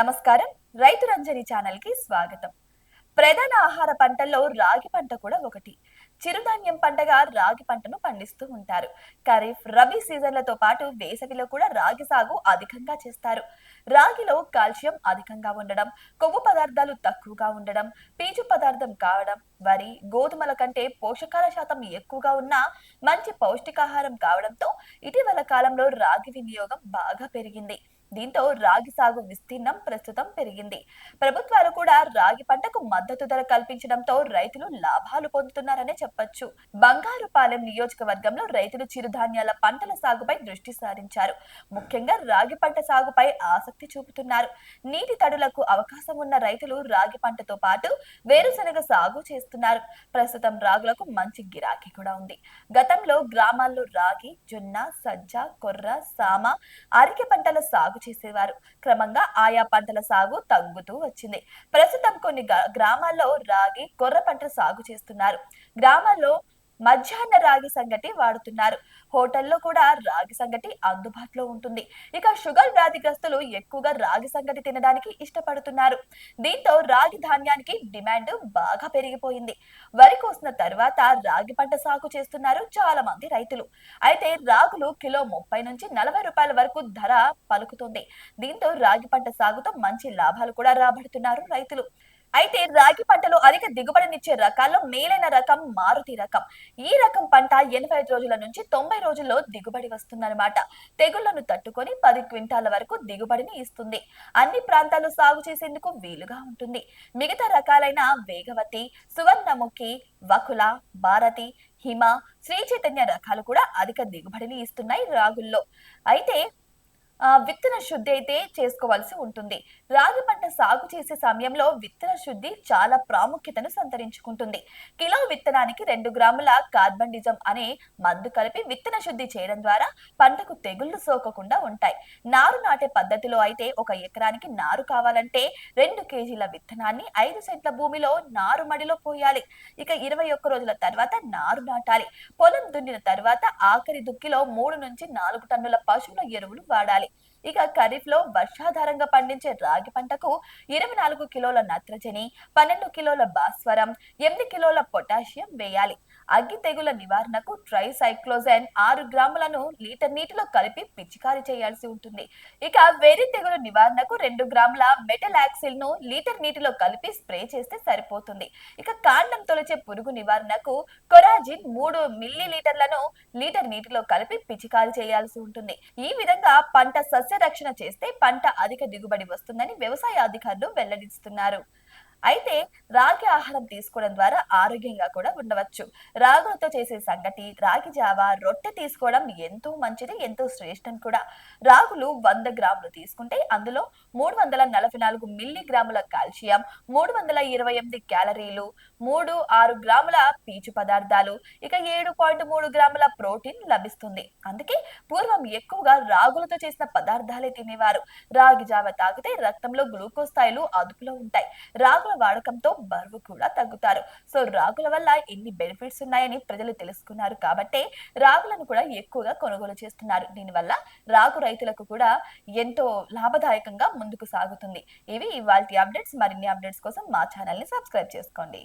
నమస్కారం. రైతు రంజని ఛానల్కి స్వాగతం. ప్రధాన ఆహార పంటల్లో రాగి పంట కూడా ఒకటి. చిరుధాన్యం పంటగా రాగి పంటను పండిస్తూ ఉంటారు. ఖరీఫ్ రబీ సీజన్లతో పాటు వేసవిలో కూడా రాగి సాగు అధికంగా చేస్తారు. రాగిలో కాల్షియం అధికంగా ఉండడం కొవ్వు పదార్థాలు తక్కువగా ఉండడం పీచు పదార్థం కావడం వరి గోధుమల కంటే పోషకాల శాతం ఎక్కువగా ఉన్న మంచి పౌష్టికాహారం కావడంతో ఇటీవల కాలంలో రాగి వినియోగం బాగా పెరిగింది. దీంతో రాగి సాగు విస్తీర్ణం ప్రస్తుతం పెరిగింది. ప్రభుత్వాలు కూడా రాగి పంటకు మద్దతు ధర కల్పించడంతో రైతులు లాభాలు పొందుతున్నారనే చెప్పొచ్చు. బంగారుపాలెం నియోజకవర్గంలో రైతులు చిరుధాన్యాల పంటల సాగుపై దృష్టి సారించారు. ముఖ్యంగా రాగి పంట సాగుపై ఆసక్తి చూపుతున్నారు. నీటి తడులకు అవకాశం ఉన్న రైతులు రాగి పంటతో పాటు వేరుశనగ సాగు చేస్తున్నారు. ప్రస్తుతం రాగులకు మంచి గిరాకీ కూడా ఉంది. గతంలో గ్రామాల్లో రాగి జొన్న సజ్జ కొర్ర సామ అరికె పంటల సాగు చేసేవారు. క్రమంగా ఆయా పంటల సాగు తగ్గుతూ వచ్చింది. ప్రస్తుతం కొన్ని గ్రామాల్లో రాగి కొర్ర పంట సాగు చేస్తున్నారు. గ్రామాల్లో మధ్యాహ్న రాగి సంగటి వాడుతున్నారు. హోటల్లో కూడా రాగి సంగటి అందుబాటులో ఉంటుంది. ఇక షుగర్ వ్యాధిగ్రస్తులు ఎక్కువగా రాగి సంగటి తినడానికి ఇష్టపడుతున్నారు. దీంతో రాగి ధాన్యానికి డిమాండ్ బాగా పెరిగిపోయింది. వరి కోసిన తర్వాత రాగి పంట సాగు చేస్తున్నారు చాలా మంది రైతులు. అయితే రాగులు కిలో ముప్పై నుంచి నలభై రూపాయల వరకు ధర పలుకుతుంది. దీంతో రాగి పంట సాగుతో మంచి లాభాలు కూడా రాబడుతున్నారు రైతులు. అయితే రాగి పంటలో అధిక దిగుబడినిచ్చే రకాల్లో మేలైన రకం మారుతి రకం. ఈ రకం పంట ఎనభై ఐదు రోజుల నుంచి తొంభై రోజుల్లో దిగుబడి వస్తుందన్నమాట. తెగుళ్ళను తట్టుకొని పది క్వింటాల వరకు దిగుబడిని ఇస్తుంది. అన్ని ప్రాంతాల్లో సాగు చేసేందుకు వీలుగా ఉంటుంది. మిగతా రకాలైన వేగవతి సువర్ణముఖి వకుల భారతి హిమ శ్రీ చైతన్య రకాలు కూడా అధిక దిగుబడిని ఇస్తున్నాయి రాగుల్లో. అయితే విత్తన శుద్ధి అయితే చేసుకోవాల్సి ఉంటుంది. రాగి పంట సాగు చేసే సమయంలో విత్తన శుద్ధి చాలా ప్రాముఖ్యతను సంతరించుకుంటుంది. కిలో విత్తనానికి రెండు గ్రాముల కార్బండిజం అనే మందు కలిపి విత్తన శుద్ధి చేయడం ద్వారా పంటకు తెగుళ్ళు సోకకుండా ఉంటాయి. నారు నాటే పద్ధతిలో అయితే ఒక ఎకరానికి నారు కావాలంటే రెండు కేజీల విత్తనాన్ని ఐదు సెంట్ల భూమిలో నారు మడిలో పోయాలి. ఇక ఇరవై ఒక్క రోజుల తర్వాత నారు నాటాలి. పొలం దున్నిన తర్వాత ఆఖరి దుక్కిలో మూడు నుంచి నాలుగు టన్నుల పశువుల ఎరువులు వాడాలి. ఇక ఖరీఫ్లో వర్షాధారంగా పండించే రాగి పంటకు ఇరవై నాలుగు కిలోల నత్రజని పన్నెండు కిలోల భాస్వరం ఎనిమిది కిలోల పొటాషియం వేయాలి. అగ్గి తెగుల నివారణకు ట్రైసైక్లోజన్ ఆరు గ్రాములను లీటర్ నీటిలో కలిపి పిచికారీ చేయాల్సి ఉంటుంది. ఇక వేరి తెగులు నివారణకు రెండు గ్రాముల మెటల్ను లీటర్ నీటిలో కలిపి స్ప్రే చేస్తే సరిపోతుంది. ఇక కాండం తొలిచే పురుగు నివారణకు కొరాజిన్ మూడు మిల్లీ లీటర్లను లీటర్ నీటిలో కలిపి పిచికారీ చేయాల్సి ఉంటుంది. ఈ విధంగా పంట సస్య రక్షణ చేస్తే పంట అధిక దిగుబడి వస్తుందని వ్యవసాయ అధికారులు వెల్లడిస్తున్నారు. అయితే రాగి ఆహారం తీసుకోవడం ద్వారా ఆరోగ్యంగా కూడా ఉండవచ్చు. రాగులతో చేసే సంగటి రాగి జావ రొట్టె తీసుకోవడం ఎంతో మంచిది ఎంతో శ్రేష్టం కూడా. రాగులు వంద గ్రాములు తీసుకుంటే అందులో మూడు వందల నలభై నాలుగు మిల్లీగ్రాముల కాల్షియం మూడు వందల ఇరవై ఎనిమిది క్యాలరీలు మూడు ఆరు గ్రాముల పీచు పదార్థాలు ఇక ఏడు పాయింట్ మూడు గ్రాముల ప్రోటీన్ లభిస్తుంది. అందుకే పూర్వం ఎక్కువగా రాగులతో చేసిన పదార్థాలే తినేవారు. రాగి జావ తాగితే రక్తంలో గ్లూకోజ్ స్థాయిలు అదుపులో ఉంటాయి. రాగు రాగుల వాడకంతో బరువు కూడా తగ్గుతారు. సో రాగుల వల్ల ఎన్ని బెనిఫిట్స్ ఉన్నాయని ప్రజలు తెలుసుకున్నారు కాబట్టే రాగులను కూడా ఎక్కువగా కొనుగోలు చేస్తున్నారు. దీనివల్ల రాగు రైతులకు కూడా ఎంతో లాభదాయకంగా ముందుకు సాగుతుంది. ఇవి ఇవాళ అప్డేట్స్. మరిన్ని అప్డేట్స్ కోసం మా ఛానల్ని సబ్స్క్రైబ్ చేసుకోండి.